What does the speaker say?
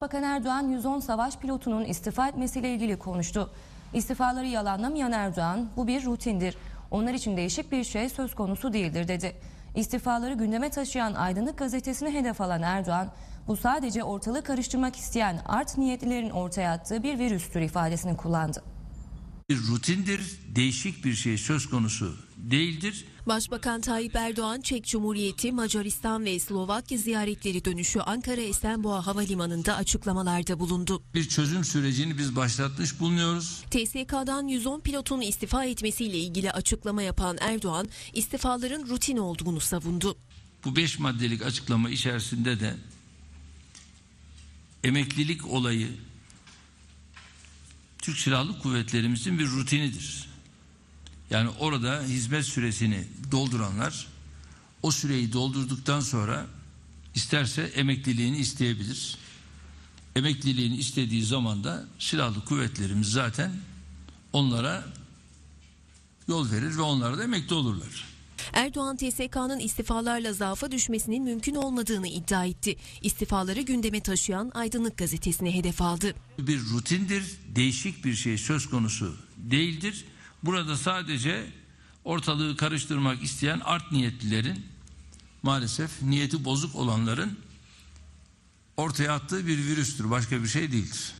Bakan Erdoğan 110 savaş pilotunun istifa etmesiyle ilgili konuştu. İstifaları yalanlamayan Erdoğan bu bir rutindir. Onlar için değişik bir şey söz konusu değildir dedi. İstifaları gündeme taşıyan Aydınlık gazetesini hedef alan Erdoğan bu sadece ortalığı karıştırmak isteyen art niyetlilerin ortaya attığı bir virüstür ifadesini kullandı. bir rutindir, değişik bir şey söz konusu değildir. Başbakan Tayyip Erdoğan, Çek Cumhuriyeti, Macaristan ve Slovakya ziyaretleri dönüşü Ankara Esenboğa Havalimanı'nda açıklamalarda bulundu. Bir çözüm sürecini biz başlatmış bulunuyoruz. TSK'dan 110 pilotun istifa etmesiyle ilgili açıklama yapan Erdoğan, istifaların rutin olduğunu savundu. Bu beş maddelik açıklama içerisinde de emeklilik olayı Türk Silahlı Kuvvetlerimizin bir rutinidir. Yani orada hizmet süresini dolduranlar o süreyi doldurduktan sonra isterse emekliliğini isteyebilir. Emekliliğini istediği zaman da silahlı kuvvetlerimiz zaten onlara yol verir ve onlar da emekli olurlar. Erdoğan, TSK'nın istifalarla zaafa düşmesinin mümkün olmadığını iddia etti. İstifaları gündeme taşıyan Aydınlık gazetesine hedef aldı. bir rutindir, değişik bir şey söz konusu değildir. Burada sadece ortalığı karıştırmak isteyen art niyetlilerin maalesef niyeti bozuk olanların ortaya attığı bir virüstür, başka bir şey değildir.